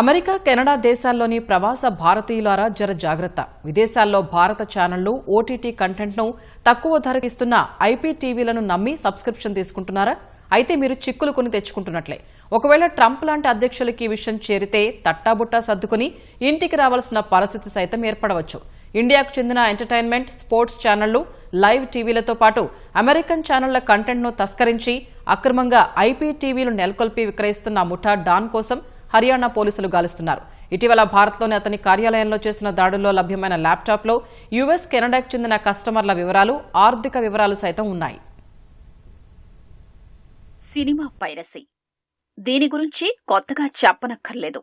America Canada దేశాల్లోని ప్రవాస భారతీయులారా జర జాగ్రత్త. విదేశాల్లో భారత ఛానళ్ళు ఓటీటీ కంటెంట్ను తక్కువ ధరకు ఇస్తున్న ఐపీటీవీలను నమ్మి సబ్స్క్రిప్షన్ తీసుకుంటున్నారా? అయితే మీరు చిక్కులు కొని తెచ్చుకుంటున్నట్లే. ఒకవేళ ట్రంప్ లాంటి అధ్యక్షులకి ఈ విషయం చేరితే తట్టాబుట్టా సర్దుకుని ఇంటికి రావాల్సిన పరిస్థితి సైతం ఏర్పడవచ్చు. ఇండియాకు చెందిన ఎంటర్టైన్మెంట్ స్పోర్ట్స్ ఛానళ్ళు లైవ్ టీవీలతో పాటు అమెరికన్ ఛానళ్ళ కంటెంట్ను తస్కరించి అక్రమంగా ఐపీటీవీలు నెలకొల్పి విక్రయిస్తున్న ముఠా డాన్ కోసం హర్యానా పోలీసులు గాలిస్తున్నారు. ఇటీవల భారత్లోని అతని కార్యాలయంలో చేసిన దాడుల్లో లభ్యమైన ల్యాప్టాప్లో యుఎస్ కెనడాకు చెందిన కస్టమర్ల వివరాలు ఆర్థిక వివరాలు సైతం ఉన్నాయి. Cinema piracy. దీని గురించి కొత్తగా చెప్పనక్కర్లేదు.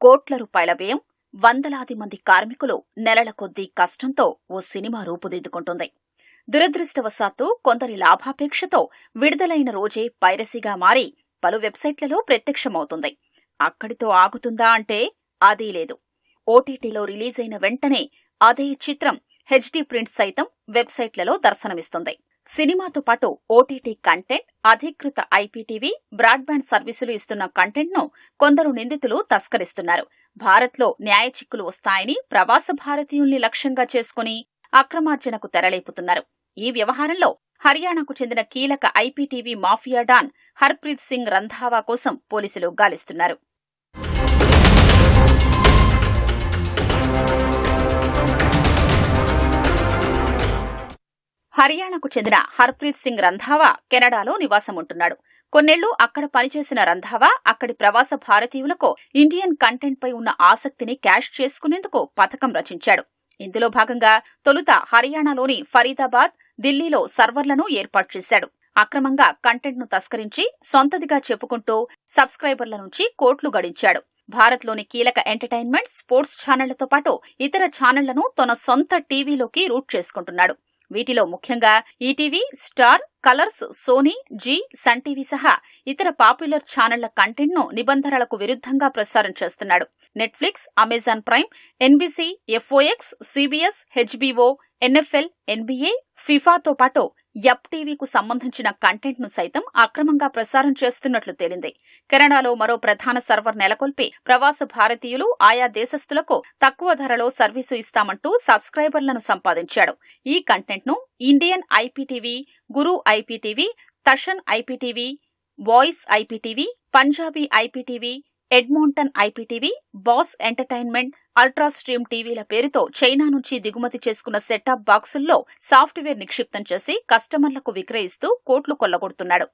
కోట్ల రూపాయల వ్యయం వందలాది మంది కార్మికులు నెలల కొద్దీ కష్టంతో ఓ సినిమా రూపుదిద్దుకుంటుంది. దురదృష్టవశాత్తు కొందరి లాభాపేక్షతో విడుదలైన రోజే పైరసీగా మారి పలు వెబ్సైట్లలో ప్రత్యక్షమవుతుంది. అక్కడితో ఆగుతుందా అంటే అదీ లేదు. ఓటీటీలో రిలీజ్ అయిన వెంటనే అదే చిత్రం హెచ్డీ ప్రింట్ సైతం వెబ్సైట్లలో దర్శనమిస్తుంది. సినిమాతో పాటు ఓటీటీ కంటెంట్ అధికృత ఐపీటీవీ బ్రాడ్బ్యాండ్ సర్వీసులు ఇస్తున్న కంటెంట్ను కొందరు నిందితులు తస్కరిస్తున్నారు. భారత్లో న్యాయ చిక్కులు వస్తాయని ప్రవాస భారతీయుల్ని లక్ష్యంగా చేసుకుని అక్రమార్జనకు తెరలేపుతున్నారు. ఈ వ్యవహారంలో హర్యానాకు చెందిన కీలక IPTV mafia don Harpreet Singh Randhawa కోసం పోలీసులు గాలిస్తున్నారు. హర్యానాకు చెందిన హర్ప్రీత్ సింగ్ రంధావా కెనడాలో నివాసముంటున్నాడు. కొన్నేళ్ళు అక్కడ పనిచేసిన రంధావా అక్కడి ప్రవాస భారతీయులకు ఇండియన్ కంటెంట్ పై ఉన్న ఆసక్తిని క్యాష్ చేసుకునేందుకు పథకం రచించాడు. ఇందులో భాగంగా తొలుత హర్యానాలోని ఫరీదాబాద్ ఢిల్లీలో సర్వర్లను ఏర్పాటు చేశాడు. అక్రమంగా కంటెంట్ను తస్కరించి సొంతదిగా చెప్పుకుంటూ సబ్స్క్రైబర్ల నుంచి కోట్లు గడించాడు. భారత్లోని కీలక ఎంటర్టైన్మెంట్ స్పోర్ట్స్ ఛానళ్ళతో పాటు ఇతర ఛానళ్ళను తన సొంత టీవీలోకి రూట్ చేసుకుంటున్నాడు. వీటిలో ముఖ్యంగా ETV Star Colors Sony Zee Sun TV సహా ఇతర పాపులర్ ఛానళ్ళ కంటెంట్ను నిబంధనలకు విరుద్ధంగా ప్రసారం చేస్తున్నాడు. Netflix Amazon Prime NBC FOX CBS HBO NFL NBA ఫిఫాతో పాటు యప్ టీవీకు సంబంధించిన కంటెంట్ను సైతం అక్రమంగా ప్రసారం చేస్తున్నట్లు తేలింది. కెనడాలో మరో ప్రధాన సర్వర్ నెలకొల్పి ప్రవాస భారతీయులు ఆయా దేశస్థులకు తక్కువ ధరలో సర్వీసు ఇస్తామంటూ సబ్స్క్రైబర్లను సంపాదించాడు. ఈ కంటెంట్ను Indian IPTV Guru IPTV Tashan IPTV voice IPTV Punjabi IPTV Edmonton IPTV boss entertainment ultra stream టీవీల పేరుతో చైనా నుంచి దిగుమతి చేసుకున్న సెటాప్ బాక్సుల్లో సాఫ్ట్వేర్ నిక్షిప్తం చేసి కస్టమర్లకు విక్రయిస్తూ కోట్లు కొల్లగొడుతున్నాడు.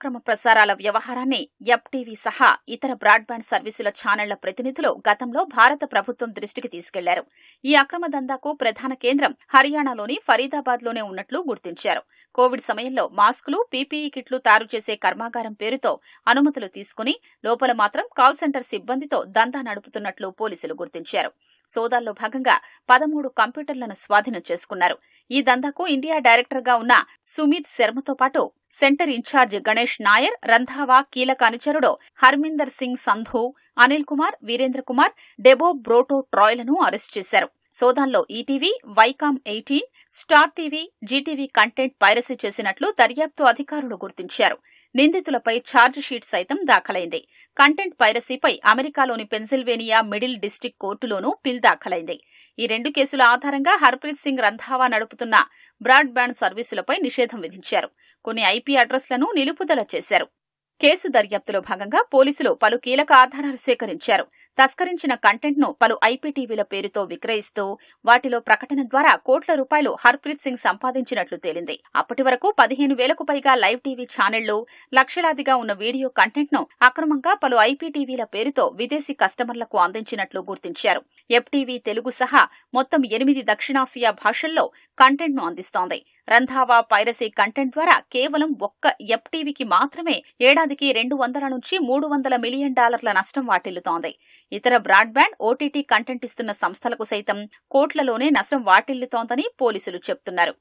అక్రమ ప్రసారాల వ్యవహారాన్ని ఎఫ్టీవీ టీవీ సహా ఇతర బ్రాడ్బ్యాండ్ సర్వీసుల ఛానళ్ళ ప్రతినిధులు గతంలో భారత ప్రభుత్వం దృష్టికి తీసుకెళ్ళారు. ఈ అక్రమ దందాకు ప్రధాన కేంద్రం హర్యానాలోని ఫరీదాబాద్లోనే ఉన్నట్లు గుర్తించారు. కోవిడ్ సమయంలో మాస్కులు పీపీఈ కిట్లు తయారు చేసే కర్మాగారం పేరుతో అనుమతులు తీసుకుని లోపల మాత్రం కాల్ సెంటర్ సిబ్బందితో దందా నడుపుతున్నట్లు పోలీసులు గుర్తించారు. సోదాల్లో భాగంగా పదమూడు కంప్యూటర్లను స్వాధీనం చేసుకున్నారు. ఈ దందాకు ఇండియా డైరెక్టర్గా ఉన్న సుమిత్ శర్మతో పాటు centre in charge Ganesh Nair Randhawa కీలక అనుచరుడు హర్మిందర్ సింగ్ సంధు అనిల్ కుమార్ వీరేంద్ర కుమార్ డెబో బ్రోటో ట్రాయ్లను అరెస్ట్ చేశారు. సోదాల్లో ETV Viacom eighteen Star TV Zee TV content piracy చేసినట్లు దర్యాప్తు అధికారులు గుర్తించారు. నిందితులపై ఛార్జ్ షీట్ సైతం దాఖలైంది. కంటెంట్ పైరసీపై అమెరికాలోని పెన్సిల్వేనియా మిడిల్ డిస్టిక్ కోర్టులోనూ పిల్ దాఖలైంది. ఈ రెండు కేసుల ఆధారంగా హర్ప్రీత్ సింగ్ రంధావా నడుపుతున్న బ్రాడ్బ్యాండ్ సర్వీసులపై నిషేధం విధించారు. కొన్ని ఐపీ అడ్రస్లను నిలుపుదల చేశారు. కేసు దర్యాప్తులో భాగంగా పోలీసులు పలు కీలక ఆధారాలు సేకరించారు. తస్కరించిన కంటెంట్ను పలు ఐపీటీవీల పేరుతో విక్రయిస్తూ వాటిలో ప్రకటన ద్వారా కోట్ల రూపాయలు హర్ప్రీత్ సింగ్ సంపాదించినట్లు తేలింది. అప్పటి వరకు పదిహేను వేలకు పైగా లైవ్ టీవీ ఛానళ్ళు లక్షలాదిగా ఉన్న వీడియో కంటెంట్ను అక్రమంగా పలు ఐపీటీవీల పేరుతో విదేశీ కస్టమర్లకు అందించినట్లు గుర్తించారు. ఎఫ్టీవీ తెలుగు సహా మొత్తం ఎనిమిది దక్షిణాసియా భాషల్లో కంటెంట్ను అందిస్తోంది. రంధావా పైరసీ కంటెంట్ ద్వారా కేవలం ఒక్క ఎఫ్టీవీకి మాత్రమే ఏడాది ఏడాదికి రెండు వందల నుంచి మూడు వందల మిలియన్ డాలర్ల నష్టం వాటిల్లుతోంది. ఇతర బ్రాడ్బ్యాండ్ ఓటీటీ కంటెంట్ ఇస్తున్న సంస్థలకు సైతం కోట్లలోనే నష్టం వాటిల్లుతోందని పోలీసులు చెప్తున్నారు.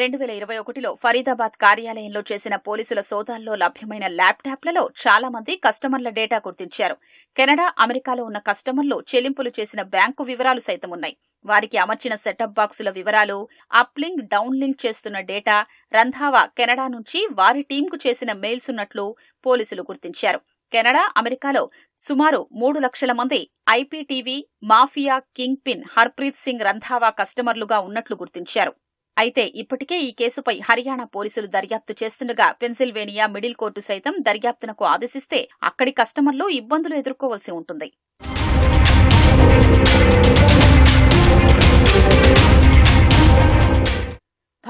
రెండు వేల ఇరవై ఒకటిలో ఫరీదాబాద్ కార్యాలయంలో చేసిన పోలీసుల సోదాల్లో లభ్యమైన ల్యాప్టాప్లలో చాలా మంది కస్టమర్ల డేటా గుర్తించారు. కెనడా అమెరికాలో ఉన్న కస్టమర్లు చెల్లింపులు చేసిన బ్యాంకు వివరాలు సైతం ఉన్నాయి వారికి అమర్చిన సెటప్ బాక్సుల వివరాలు అప్లింక్ డౌన్లింక్ చేస్తున్న డేటా రంధావా కెనడా నుంచి వారి టీంకు చేసిన మెయిల్స్ ఉన్నట్లు పోలీసులు గుర్తించారు. కెనడా అమెరికాలో సుమారు మూడు లక్షల మంది IPTV mafia kingpin Harpreet Singh Randhawa కస్టమర్లుగా ఉన్నట్లు గుర్తించారు. అయితే ఇప్పటికే ఈ కేసుపై హర్యానా పోలీసులు దర్యాప్తు చేస్తుండగా పెన్సిల్వేనియా మిడిల్ కోర్టు సైతం దర్యాప్తునకు ఆదేశిస్తే అక్కడి కస్టమర్లు ఇబ్బందులు ఎదుర్కోవాల్సి ఉంటుంది.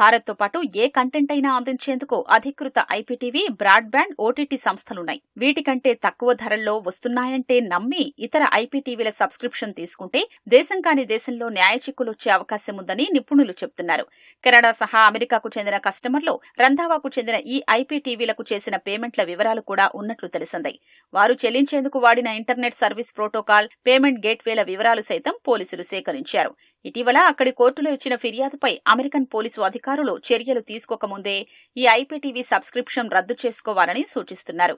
భారత్తో పాటు ఏ కంటెంట్ అయినా అందించేందుకు అధికృత ఐపీటీవీ బ్రాడ్బ్యాండ్ ఓటీటీ సంస్థలున్నాయి. వీటికంటే తక్కువ ధరల్లో వస్తున్నాయంటే నమ్మి ఇతర ఐపీటీవీల సబ్స్క్రిప్షన్ తీసుకుంటే దేశం కాని దేశంలో న్యాయ చిక్కులొచ్చే అవకాశం ఉందని నిపుణులు చెబుతున్నారు కెనడా సహా అమెరికాకు చెందిన కస్టమర్లు రంధావాకు చెందిన ఈ ఐపీటీవీలకు చేసిన పేమెంట్ల వివరాలు కూడా ఉన్నట్లు తెలిసింది. వారు చెల్లించేందుకు వాడిన ఇంటర్నెట్ సర్వీస్ ప్రోటోకాల్ పేమెంట్ గేట్వేల వివరాలు సైతం పోలీసులు సేకరించారు. ఇటీవల అక్కడి కోర్టులో ఇచ్చిన ఫిర్యాదుపై అమెరికన్ పోలీసు అధికారులు చర్యలు తీసుకోకముందే ఈ ఐపీటీవీ సబ్స్క్రిప్షన్ రద్దు చేసుకోవాలని సూచిస్తున్నారు.